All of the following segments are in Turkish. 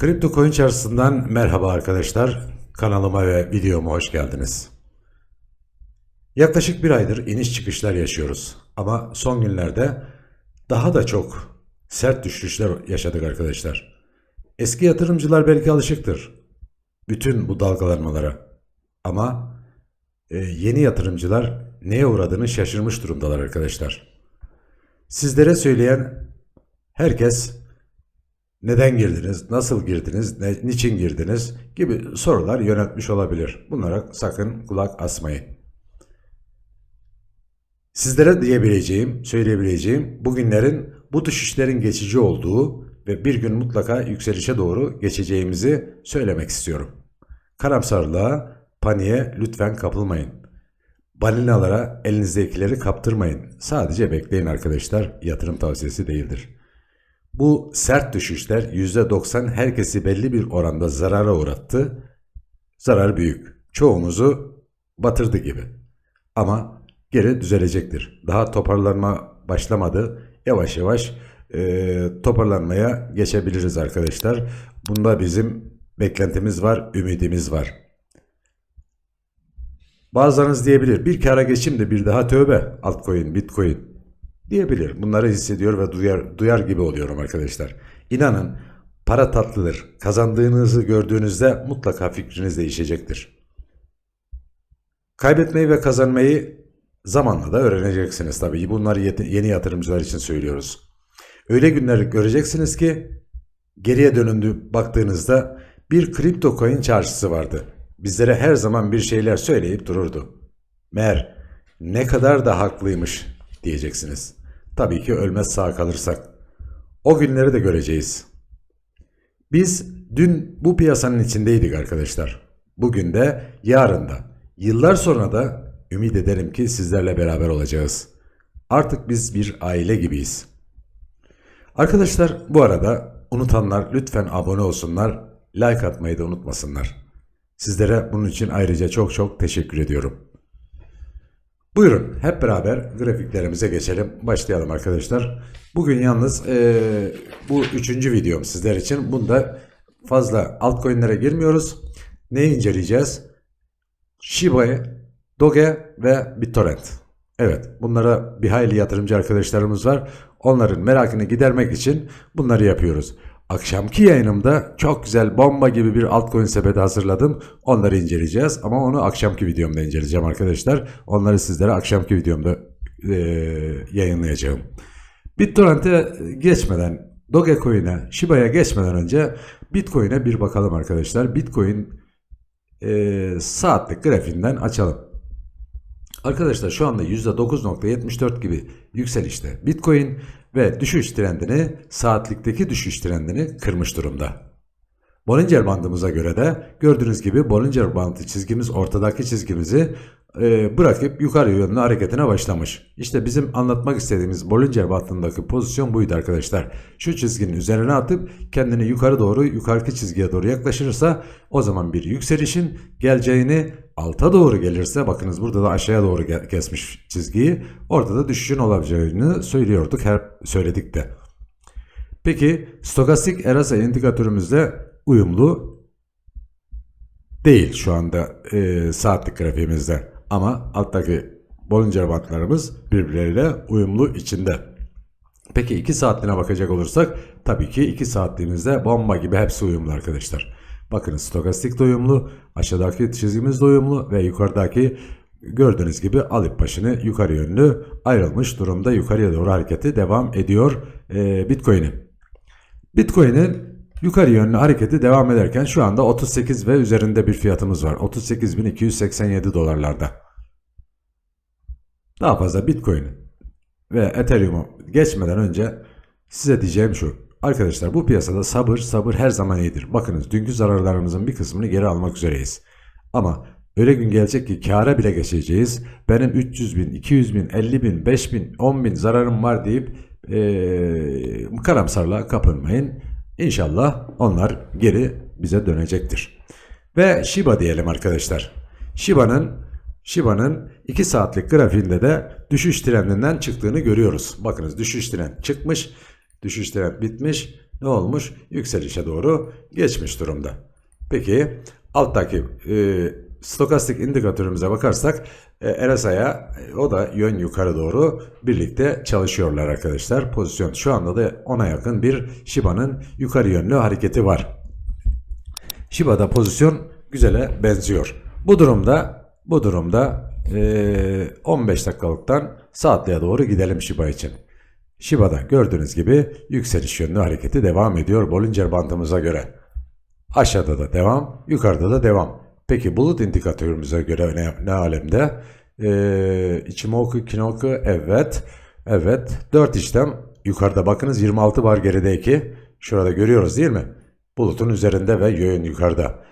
Kripto Coin Çarşısı'ndan merhaba arkadaşlar. Kanalıma ve videoma hoş geldiniz. Yaklaşık bir aydır iniş çıkışlar yaşıyoruz. Ama son günlerde daha da çok sert düşüşler yaşadık arkadaşlar. Eski yatırımcılar belki alışıktır. Bütün bu dalgalanmalara. Ama e, yeni yatırımcılar neye uğradığını şaşırmış durumdalar arkadaşlar. Sizlere söyleyen herkes neden girdiniz, nasıl girdiniz, ne, niçin girdiniz gibi sorular yöneltmiş olabilir. Bunlara sakın kulak asmayın. Sizlere diyebileceğim, söyleyebileceğim bugünlerin bu düşüşlerin geçici olduğu ve bir gün mutlaka yükselişe doğru geçeceğimizi söylemek istiyorum. Karamsarlığa, paniğe lütfen kapılmayın. Balinalara elinizdekileri kaptırmayın. Sadece bekleyin arkadaşlar. Yatırım tavsiyesi değildir. Bu sert düşüşler %90 herkesi belli bir oranda zarara uğrattı. Zarar büyük. Çoğumuzu batırdı gibi. Ama geri düzelecektir. Daha toparlanma başlamadı. Yavaş yavaş e, toparlanmaya geçebiliriz arkadaşlar. Bunda bizim beklentimiz var, ümidimiz var. Bazılarınız diyebilir bir kara geçim de bir daha tövbe altcoin, bitcoin diyebilir. Bunları hissediyor ve duyar, duyar gibi oluyorum arkadaşlar. İnanın para tatlıdır. Kazandığınızı gördüğünüzde mutlaka fikriniz değişecektir. Kaybetmeyi ve kazanmayı zamanla da öğreneceksiniz tabii. Bunları yeni yatırımcılar için söylüyoruz. Öyle günler göreceksiniz ki geriye dönündü baktığınızda bir kripto coin çarşısı vardı. Bizlere her zaman bir şeyler söyleyip dururdu. Meğer ne kadar da haklıymış diyeceksiniz. Tabii ki ölmez sağ kalırsak. O günleri de göreceğiz. Biz dün bu piyasanın içindeydik arkadaşlar. Bugün de yarın da. Yıllar sonra da ümit ederim ki sizlerle beraber olacağız. Artık biz bir aile gibiyiz. Arkadaşlar bu arada unutanlar lütfen abone olsunlar, like atmayı da unutmasınlar. Sizlere bunun için ayrıca çok çok teşekkür ediyorum. Buyurun hep beraber grafiklerimize geçelim. Başlayalım arkadaşlar. Bugün yalnız eee, bu üçüncü videom sizler için. Bunda fazla altcoin'lere girmiyoruz. Neyi inceleyeceğiz? Shiba, Doge ve BitTorrent. Evet bunlara bir hayli yatırımcı arkadaşlarımız var. Onların merakını gidermek için bunları yapıyoruz. Akşamki yayınımda çok güzel bomba gibi bir altcoin sepeti hazırladım. Onları inceleyeceğiz ama onu akşamki videomda inceleyeceğim arkadaşlar. Onları sizlere akşamki videomda e, yayınlayacağım. BitTorrent'e geçmeden, Dogecoin'e, Shiba'ya geçmeden önce Bitcoin'e bir bakalım arkadaşlar. Bitcoin e, saatlik grafiğinden açalım. Arkadaşlar şu anda %9.74 gibi yükselişte Bitcoin ve düşüş trendini saatlikteki düşüş trendini kırmış durumda. Bollinger bandımıza göre de gördüğünüz gibi Bollinger bandı çizgimiz ortadaki çizgimizi e, bırakıp yukarı yönlü hareketine başlamış. İşte bizim anlatmak istediğimiz Bollinger bandındaki pozisyon buydu arkadaşlar. Şu çizginin üzerine atıp kendini yukarı doğru yukarıki çizgiye doğru yaklaşırsa o zaman bir yükselişin geleceğini alta doğru gelirse bakınız burada da aşağıya doğru kesmiş çizgiyi orada da düşüşün olabileceğini söylüyorduk her söyledik de. Peki stokastik RSI indikatörümüzle uyumlu değil şu anda e, saatlik grafiğimizde ama alttaki Bollinger bantlarımız birbirleriyle uyumlu içinde. Peki 2 saatliğine bakacak olursak tabii ki 2 saatliğimizde bomba gibi hepsi uyumlu arkadaşlar. Bakın stokastik de uyumlu, aşağıdaki çizgimiz de uyumlu ve yukarıdaki gördüğünüz gibi alıp başını yukarı yönlü ayrılmış durumda yukarıya doğru hareketi devam ediyor e, Bitcoin'in. Bitcoin'in yukarı yönlü hareketi devam ederken şu anda 38 ve üzerinde bir fiyatımız var. 38.287 dolarlarda. Daha fazla Bitcoin ve Ethereum'u geçmeden önce size diyeceğim şu. Arkadaşlar bu piyasada sabır sabır her zaman iyidir. Bakınız dünkü zararlarımızın bir kısmını geri almak üzereyiz. Ama öyle gün gelecek ki kâra bile geçeceğiz. Benim 300 bin, 200 bin, 50 bin, 5 bin, 10 bin zararım var deyip ee, karamsarlığa kapılmayın. İnşallah onlar geri bize dönecektir. Ve Shiba diyelim arkadaşlar. Shiba'nın Shiba'nın 2 saatlik grafiğinde de düşüş trendinden çıktığını görüyoruz. Bakınız düşüş trend çıkmış. Düşüş trend bitmiş. ne olmuş? Yükselişe doğru geçmiş durumda. Peki alttaki e, stokastik indikatörümüze bakarsak e, RSI'ya e, o da yön yukarı doğru birlikte çalışıyorlar arkadaşlar. Pozisyon şu anda da ona yakın bir Shiba'nın yukarı yönlü hareketi var. Shiba'da pozisyon güzele benziyor. Bu durumda bu durumda eee, 15 dakikalıktan saatliğe doğru gidelim Shiba için. Shiba'da gördüğünüz gibi yükseliş yönlü hareketi devam ediyor Bollinger bandımıza göre. Aşağıda da devam, yukarıda da devam. Peki bulut indikatörümüze göre ne, ne alemde? Ee, Ichimoku, Kinoku, evet. Evet. 4 işlem yukarıda bakınız 26 bar gerideki. Şurada görüyoruz değil mi? Bulutun üzerinde ve yön yukarıda.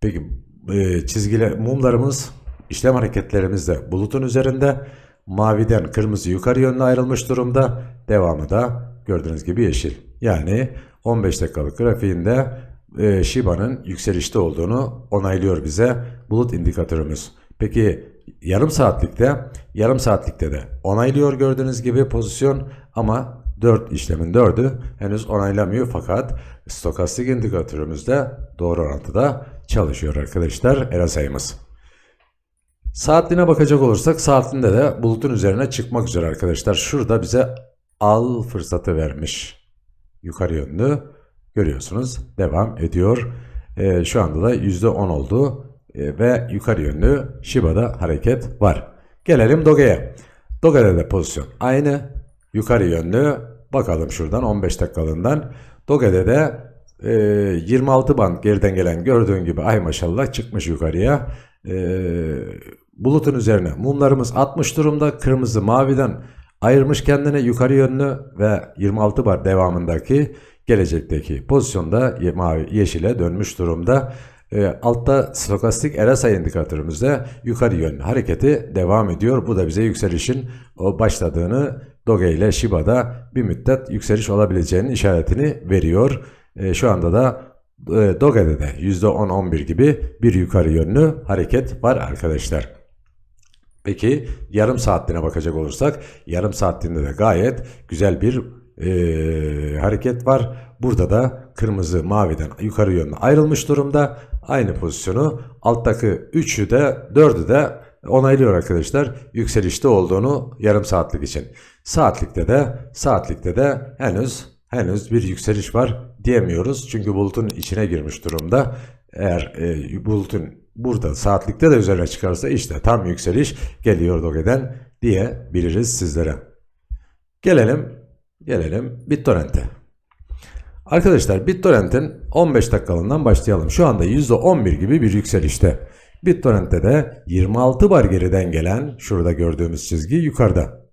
Peki e, çizgiler, mumlarımız, işlem hareketlerimiz de bulutun üzerinde. Maviden kırmızı yukarı yönlü ayrılmış durumda. Devamı da gördüğünüz gibi yeşil. Yani 15 dakikalık grafiğinde e, Shiba'nın yükselişte olduğunu onaylıyor bize bulut indikatörümüz. Peki yarım saatlikte, yarım saatlikte de onaylıyor gördüğünüz gibi pozisyon ama 4 işlemin 4'ü henüz onaylamıyor fakat stokastik indikatörümüzde doğru orantıda çalışıyor arkadaşlar era sayımız. Saatliğine bakacak olursak saatliğinde de bulutun üzerine çıkmak üzere arkadaşlar. Şurada bize al fırsatı vermiş. Yukarı yönlü görüyorsunuz devam ediyor. Ee, şu anda da %10 oldu Ee, ve yukarı yönlü Shiba'da hareket var. Gelelim Doge'ye. Doge'de de pozisyon aynı. Yukarı yönlü bakalım şuradan 15 dakikalığından. Doge'de de e, 26 band geriden gelen gördüğün gibi ay maşallah çıkmış yukarıya. E, bulutun üzerine mumlarımız 60 durumda. Kırmızı maviden ayırmış kendini yukarı yönlü ve 26 bar devamındaki gelecekteki pozisyonda mavi yeşile dönmüş durumda. E, altta stokastik RSI indikatörümüzde yukarı yönlü hareketi devam ediyor. Bu da bize yükselişin o başladığını Doge ile Shiba'da bir müddet yükseliş olabileceğinin işaretini veriyor. E, şu anda da e, Doge'de de %10-11 gibi bir yukarı yönlü hareket var arkadaşlar. Peki yarım saatliğine bakacak olursak yarım saatliğinde de gayet güzel bir e, hareket var. Burada da kırmızı maviden yukarı yönlü ayrılmış durumda. Aynı pozisyonu alttaki 3'ü de 4'ü de onaylıyor arkadaşlar. Yükselişte olduğunu yarım saatlik için. Saatlikte de saatlikte de henüz henüz bir yükseliş var diyemiyoruz. Çünkü bulutun içine girmiş durumda. Eğer e, bulutun burada saatlikte de üzerine çıkarsa işte tam yükseliş geliyor Doge'den diyebiliriz sizlere. Gelelim gelelim BitTorrent'e. Arkadaşlar BitTorrent'in 15 dakikalığından başlayalım. Şu anda %11 gibi bir yükselişte. BitTorrent'te de 26 bar geriden gelen şurada gördüğümüz çizgi yukarıda.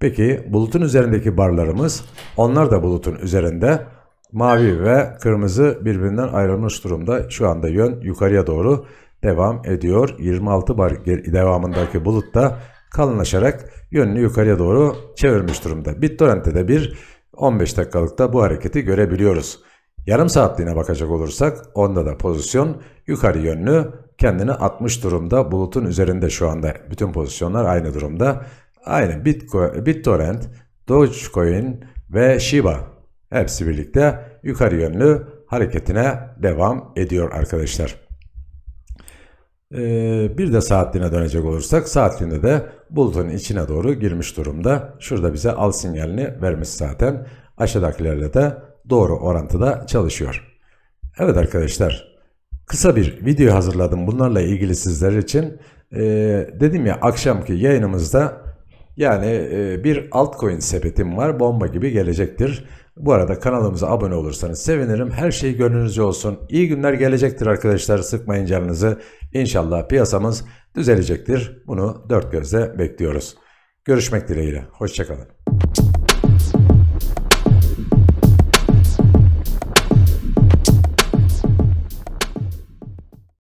Peki bulutun üzerindeki barlarımız onlar da bulutun üzerinde mavi ve kırmızı birbirinden ayrılmış durumda. Şu anda yön yukarıya doğru devam ediyor. 26 bar devamındaki bulut da kalınlaşarak yönünü yukarıya doğru çevirmiş durumda. BitTorrent'te de bir 15 dakikalıkta bu hareketi görebiliyoruz. Yarım saatliğine bakacak olursak onda da pozisyon yukarı yönlü kendini atmış durumda. Bulutun üzerinde şu anda bütün pozisyonlar aynı durumda. Aynı BitTorrent, Dogecoin ve Shiba hepsi birlikte yukarı yönlü hareketine devam ediyor arkadaşlar. Ee, bir de saatliğine dönecek olursak saatliğinde de bulutun içine doğru girmiş durumda. Şurada bize al sinyalini vermiş zaten. Aşağıdakilerle de doğru orantıda çalışıyor. Evet arkadaşlar kısa bir video hazırladım bunlarla ilgili sizler için. Ee, dedim ya akşamki yayınımızda yani e, bir altcoin sepetim var bomba gibi gelecektir. Bu arada kanalımıza abone olursanız sevinirim. Her şey gönlünüzce olsun. İyi günler gelecektir arkadaşlar. Sıkmayın canınızı. İnşallah piyasamız düzelecektir. Bunu dört gözle bekliyoruz. Görüşmek dileğiyle. Hoşçakalın.